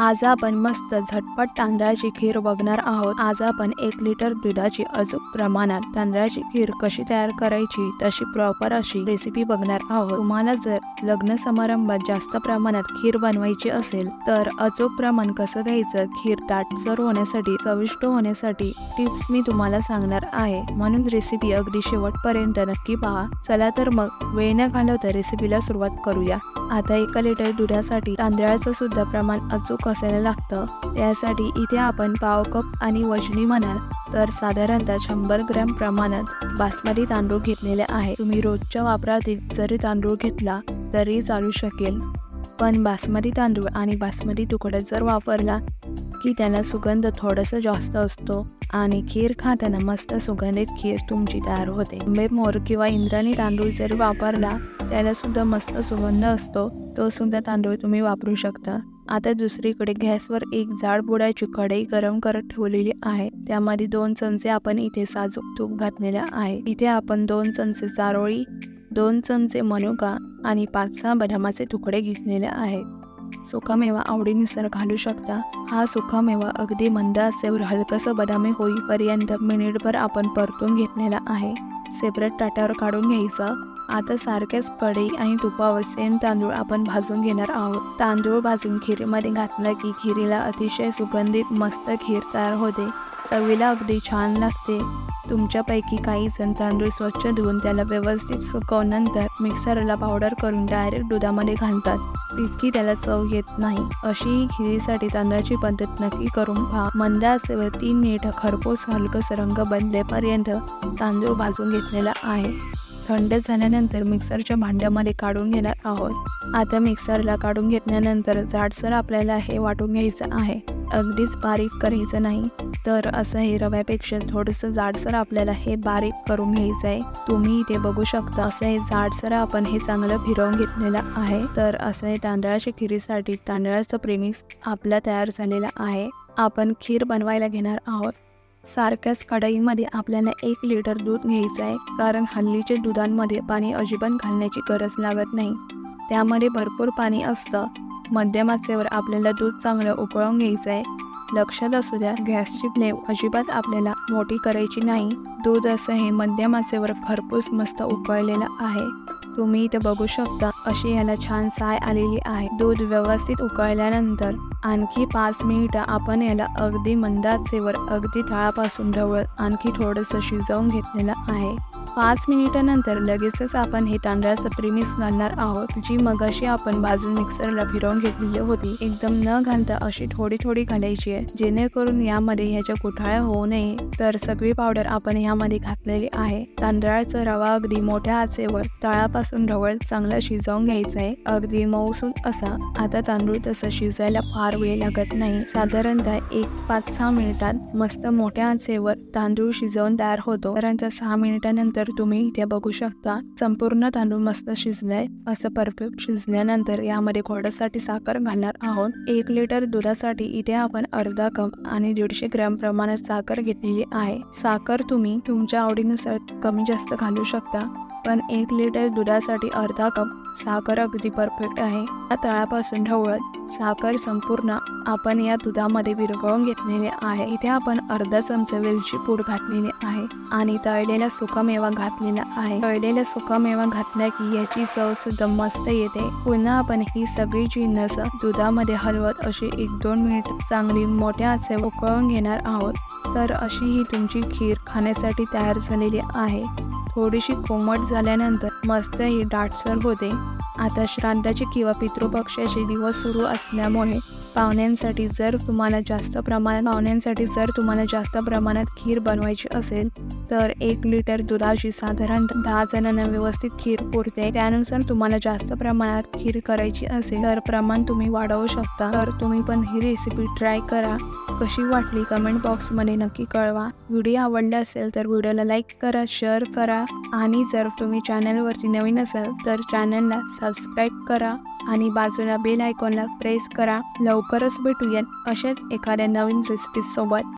आज आपण मस्त झटपट तांदळाची खीर बघणार आहोत. आज आपण एक लिटर दुधाची अचूक प्रमाणात तांदळाची खीर कशी तयार करायची तशी प्रॉपर अशी रेसिपी बघणार आहोत. तुम्हाला जर लग्न समारंभात जास्त प्रमाणात खीर बनवायची असेल तर अचूक प्रमाण कसं घ्यायचं? खीर दाटसर होण्यासाठी चविष्ट होण्यासाठी टिप्स मी तुम्हाला सांगणार आहे. म्हणून रेसिपी अगदी शेवटपर्यंत नक्की पहा. चला तर मग वेळ न घालवता रेसिपीला सुरुवात करूया. आता एका लिटर दुधासाठी तांदळाचं सुद्धा प्रमाण अचूक असायला लागतं. त्यासाठी इथे आपण पाव कप आणि वजनी म्हणाल तर साधारणतः शंभर ग्रॅम प्रमाणात बासमती तांदूळ घेतलेले आहे. तुम्ही रोजच्या वापरातील जरी तांदूळ घेतला तरी चालू शकेल. पण बासमती तांदूळ आणि बासमती तुकडा जर वापरला की त्याला सुगंध थोडासा जास्त असतो आणि खीर खाताना मस्त सुगंधित खीर तुमची तयार होते. आंबे मोर किंवा इंद्राणी तांदूळ जर वापरला त्याला सुद्धा मस्त सुगंध असतो. तो सुद्धा तांदूळ तुम्ही वापरू शकता. आता दुसरीकडे गॅसवर एक जाड बुडाची कढई गरम करत ठेवलेली आहे. त्यामध्ये दोन चमचे आपण इथे साजूक तूप घातलेला आहे. इथे आपण दोन चमचे चारोळी दोन चमचे मनुका आणि पाच सहा बदामाचे तुकडे घेतलेले आहेत सुकामेवा आवडीनुसार घालू शकता. हा सुकामेवा अगदी मंद असेवर हलकसं बदामी होईपर्यंत मिनिटभर आपण परतून घेतलेला आहे. सेपरेट ताट्यावर काढून घ्यायचं. आता सारख्याच कढई आणि तुपावर सेम तांदूळ आपण भाजून घेणार आहोत. तांदूळ भाजून खिरीमध्ये घातला की खिरीला अतिशय सुगंधित मस्त खीर तयार होते. चवीला अगदी छान लागते. तुमच्यापैकी काही जण तांदूळ स्वच्छ धुवून त्याला व्यवस्थित सुकवल्यानंतर मिक्सरला पावडर करून डायरेक्ट दुधामध्ये घालतात. तितकी त्याला चव येत नाही. अशी ही खिरीसाठी तांदळाची पद्धत नक्की करून पहा. मंद आचेवर तीन मिनिटं खरपूस हलकस रंग बदलेपर्यंत तांदूळ भाजून घेतलेला आहे. थंड झाल्यानंतर मिक्सरच्या भांड्यामध्ये काढून घेणार आहोत. आता मिक्सरला काढून घेतल्यानंतर जाडसर आपल्याला हे वाटून घ्यायचं आहे. अगदीच बारीक करायचं नाही. तर असं हे रव्यापेक्षा थोडंसं जाडसर आपल्याला हे बारीक करून घ्यायचं आहे तुम्ही इथे बघू शकता असं हे जाडसर आपण हे चांगलं फिरवून घेतलेलं आहे. तर असं हे तांदळाच्या खिरीसाठी तांदळाचं प्रेमिक्स आपला तयार झालेला आहे. आपण खीर बनवायला घेणार आहोत. सारख्याच कढईमध्ये आपल्याला एक लिटर दूध घ्यायचं आहे कारण हल्लीच्या दुधांमध्ये पाणी अजिबात घालण्याची गरज लागत नाही. त्यामध्ये भरपूर पाणी असतं. मध्यमाचेवर आपल्याला दूध चांगलं उकळून घ्यायचं आहे. लक्षात असू द्या गॅसची फ्लेम अजिबात आपल्याला मोठी करायची नाही. दूध असं हे मध्यमाचेवर भरपूर मस्त उकळलेलं आहे. तुम्ही इथे बघू शकता अशी याला छान साय आलेली आहे. दूध व्यवस्थित उकळल्यानंतर आणखी पाच मिनिटं आपण याला अगदी मंदाचेवर अगदी तळापासून ढवळत आणखी थोडंसं शिजवून घेतलेलं आहे. पाच मिनिटानंतर लगेचच आपण हे तांदळाचं प्रिमिक्स घालणार आहोत जी मगाशी आपण बाजून मिक्सरला फिरवून घेतलेली होती. एकदम न घालता अशी थोडी थोडी घालायची आहे जेणेकरून यामध्ये ह्याच्या कुठाळ्या होऊ नये. तर सगळी पावडर आपण यामध्ये घातलेली आहे. तांदळाचा रवा अगदी मोठ्या आचेवर तळापासून ढवळ चांगला शिजवून घ्यायचा आहे. अगदी मऊसून असा. आता तांदूळ तसं शिजायला फार वेळ लागत नाही. साधारणतः एक पाच सहा मिनिटात मस्त मोठ्या आचेवर तांदूळ शिजवून तयार होतो. साधारणतः सहा मिनिटानंतर तुम्ही इथे बघू शकता. संपूर्ण तांदूळ मस्त शिजलाय. असं परफेक्ट शिजल्यानंतर यामध्ये घोड्यासाठी साखर घालणार आहोत. एक लिटर दुधासाठी इथे आपण अर्धा कप आणि दीडशे ग्रॅम प्रमाणात साखर घेतलेली आहे. साखर तुम्ही तुमच्या आवडीनुसार कमी जास्त घालू शकता. पण एक लिटर दुधासाठी अर्धा कप साखर अगदी परफेक्ट आहे. या तळापासून ढवळत साखर संपूर्ण आपण या दुधामध्ये विरघळून घेतलेले आहे. इथे आपण अर्धा चमचा वेलची पूड घातलेली आहे आणि तळलेला सुकामेवा घातलेला आहे. तळलेला सुकामेवा घातला की याची चव सुद्धा मस्त येते. पुन्हा आपण ही सगळी जिन्नस दुधामध्ये हलवत अशी एक दोन मिनिट चांगली मोठ्या असे उकळून घेणार आहोत. तर अशी ही तुमची खीर खाण्यासाठी तयार झालेली आहे. थोडीशी कोमट झाल्यानंतर मस्त ही दाटसर होते. आता श्राद्धाची किंवा पितृपक्षाचे दिवस सुरू असल्यामुळे पाहुण्यांसाठी जर तुम्हाला जास्त प्रमाणात पाहुण्यांसाठी जर तुम्हाला जास्त प्रमाणात खीर बनवायची असेल तर एक लिटर दुधाची साधारण दहा जणांना व्यवस्थित खीर पुरते. त्यानुसार तुम्हाला जास्त प्रमाणात खीर करायची असेल तर प्रमाण तुम्ही वाढवू शकता. तर तुम्ही पण ही रेसिपी ट्राय करा. कशी वाटली कमेंट बॉक्समध्ये नक्की कळवा. व्हिडिओ आवडला असेल तर व्हिडिओला लाईक करा शेअर करा आणि जर तुम्ही चॅनलवरती नवीन असाल तर चॅनलला सबस्क्राईब करा आणि बाजूला बेल आयकॉनला प्रेस करा. लवकरच भेटूयात अशाच एखाद्या नवीन रेसिपीसोबत